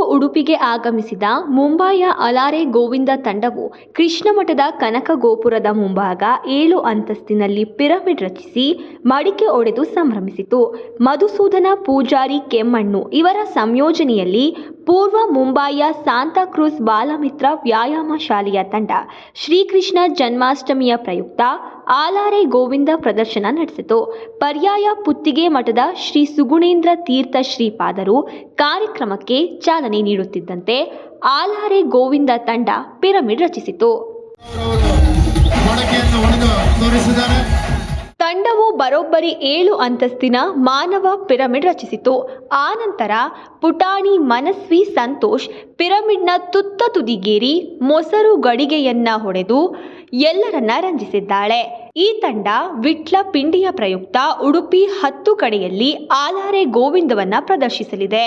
ಉಡುಪಿಗೆ ಆಗಮಿಸಿದ ಮುಂಬಯ ಅಲಾರೆ ಗೋವಿಂದ ತಂಡವು ಕೃಷ್ಣ ಮಠದ ಕನಕ ಗೋಪುರದ ಮುಂಭಾಗ ಏಳು ಅಂತಸ್ತಿನಲ್ಲಿ ಪಿರಮಿಡ್ ರಚಿಸಿ ಮಡಿಕೆ ಒಡೆದು ಸಂಭ್ರಮಿಸಿತು. ಮಧುಸೂದನ ಪೂಜಾರಿ ಕೆಮ್ಮಣ್ಣು ಇವರ ಸಂಯೋಜನೆಯಲ್ಲಿ ಪೂರ್ವ ಮುಂಬಾಯಿಯ ಸಾಂತಾಕ್ರೂಸ್ ಬಾಲಮಿತ್ರ ವ್ಯಾಯಾಮ ಶಾಲೆಯ ತಂಡ ಶ್ರೀಕೃಷ್ಣ ಜನ್ಮಾಷ್ಟಮಿಯ ಪ್ರಯುಕ್ತ ಆಲಾರೆ ಗೋವಿಂದ ಪ್ರದರ್ಶನ ನಡೆಸಿತು. ಪರ್ಯಾಯ ಪುತ್ತಿಗೆ ಮಠದ ಶ್ರೀ ಸುಗುಣೇಂದ್ರ ತೀರ್ಥ ಶ್ರೀಪಾದರು ಕಾರ್ಯಕ್ರಮಕ್ಕೆ ಚಾಲನೆ ನೀಡುತ್ತಿದ್ದಂತೆ ಆಲಾರೆ ಗೋವಿಂದ ತಂಡ ಪಿರಮಿಡ್ ರಚಿಸಿತು. ಬರೋಬ್ಬರಿ ಏಳು ಅಂತಸ್ತಿನ ಮಾನವ ಪಿರಮಿಡ್ ರಚಿಸಿತು. ಆನಂತರ ಪುಟಾಣಿ ಮನಸ್ವಿ ಸಂತೋಷ್ ಪಿರಮಿಡ್ನ ತುತ್ತ ತುದಿಗೇರಿ ಮೊಸರು ಗಡಿಗೆಯನ್ನ ಹೊಡೆದು ಎಲ್ಲರನ್ನ ರಂಜಿಸಿದ್ದಾಳೆ. ಈ ತಂಡ ವಿಟ್ಲ ಪಿಂಡಿಯ ಪ್ರಯುಕ್ತ ಉಡುಪಿ ಹತ್ತು ಕಡೆಯಲ್ಲಿ ಆಲಾರೆ ಗೋವಿಂದವನ್ನ ಪ್ರದರ್ಶಿಸಲಿದೆ.